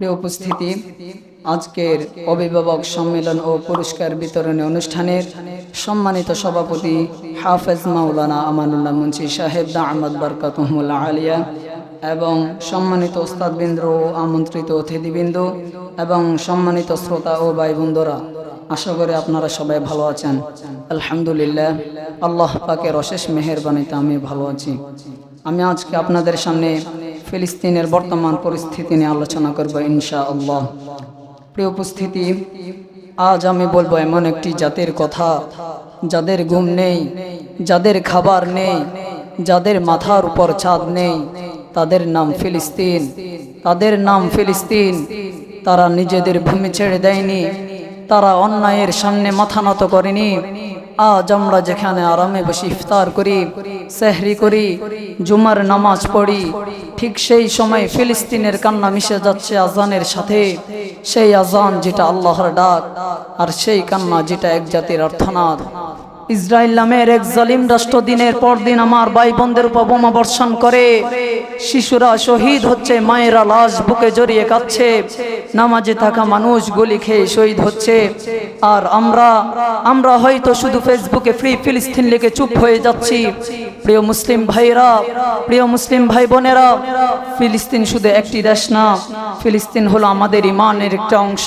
প্রিয় উপস্থিতি, আজকের অভিভাবক সম্মেলন ও পুরস্কার বিতরণী অনুষ্ঠানের সম্মানিত সভাপতি হাফেজ মাওলানা আমানুল্লাহ মুন্সি সাহেব দা আহমদ বরকাতহমুল্লাহ আলিয়া এবং সম্মানিত ওস্তাদবৃন্দ ও আমন্ত্রিত অতিথিবৃন্দ এবং সম্মানিত শ্রোতা ও ভাই বন্ধুরা আশা করি আপনারা সবাই ভালো আছেন। আলহামদুলিল্লাহ, আল্লাহ পাকের অশেষ মেহেরবানিতে আমি ভালো আছি। আমি আজকে আপনাদের সামনে ফিলিস্তিনের বর্তমান পরিস্থিতি নিয়ে আলোচনা করব ইনশা আল্লাহ প্রিয় উপস্থিতি, আজ আমি বলব এমন একটি জাতির কথা, যাদের ঘুম নেই, যাদের খাবার নেই, যাদের মাথার উপর চাঁদ নেই, তাদের নাম ফিলিস্তিন। তাদের নাম ফিলিস্তিন। তারা নিজেদের ভূমি ছেড়ে দেয়নি, তারা অন্যায়ের সামনে মাথা নত করেনি আজ আমরা যেখানে আরামে বসে ইফতার করি, সেহরি করি, জুমার নামাজ পড়ি, ঠিক সেই সময় ফিলিস্তিনের কান্না মিশে যাচ্ছে আজানের সাথে। সেই আজান যেটা আল্লাহর ডাক, আর সেই কান্না যেটা এক জাতির অর্থনাদ। ইসরায়েল নামের এক জালিম রাষ্ট্র দিনের পর দিন আমার ভাই বোনদের উপর বোমা বর্ষণ করে। শিশুরা শহীদ হচ্ছে, মায়েরা লাশ বুকে জড়িয়ে কাচ্ছে নামাজে থাকা মানুষ গুলি খেয়ে শহীদ হচ্ছে। আর আমরা আমরা হয়তো শুধু ফেসবুকে ফ্রি ফিলিস্তিন লিখে চুপ হয়ে যাচ্ছি। প্রিয় মুসলিম ভাইরা প্রিয় মুসলিম ভাই বোনেরা ফিলিস্তিন শুধু একটি দেশ না, ফিলিস্তিন হলো আমাদের ইমানের একটা অংশ।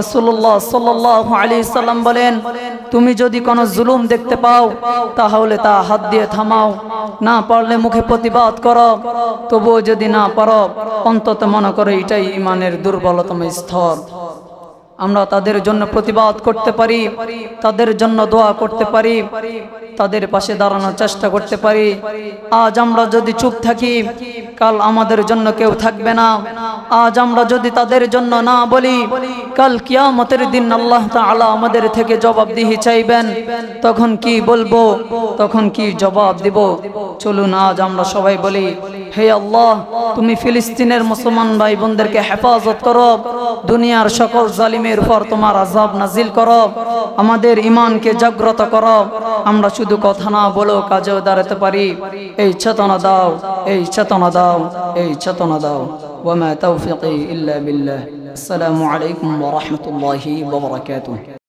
রসুল্লাহ সাল্লাহ আলী সাল্লাম বলেন, তুমি যদি কোনো জুলুম দেখতে পাও, তাহলে তা হাত দিয়ে থামাও। না পারলে মুখে প্রতিবাদ করো। তবুও যদি না পারো, অন্তত মনে করো এটাই ইমানের দুর্বলতম স্তর। আমরা তাদের জন্য প্রতিবাদ করতে পারি, তাদের জন্য দোয়া করতে পারি, তাদের পাশে দাঁড়ানোর চেষ্টা করতে পারি। আজ আমরা যদি চুপ থাকি, কাল আমাদের জন্য কেউ থাকবে না। আজ আমরা যদি তাদের জন্য না বলি, কাল কিয়ামতের দিন আল্লাহ তাআলা আমাদের থেকে জবাবদিহি চাইবেন। তখন কি বলব? তখন কি জবাব দিব? চলুন আজ আমরা সবাই বলি হে আল্লাহ, তুমি ফিলিস্তিনের মুসলমান ভাই বোনদেরকে হেফাজত করো। দুনিয়ার সকল জালিমের উপর তোমার আজাব নাজিল করো। আমাদের ইমানকে জাগ্রত করো। আমরা শুধু কথা না বলো কাজেও দাঁড়াতে পারি। এই চেতনা দাও, এই চেতনা দাও, এই চেতনা দাও। তৌফিকি ইল্লা বিল্লাহ। আসসালামু আলাইকুম ওয়া রাহমাতুল্লাহি ওয়া বারাকাতুহু।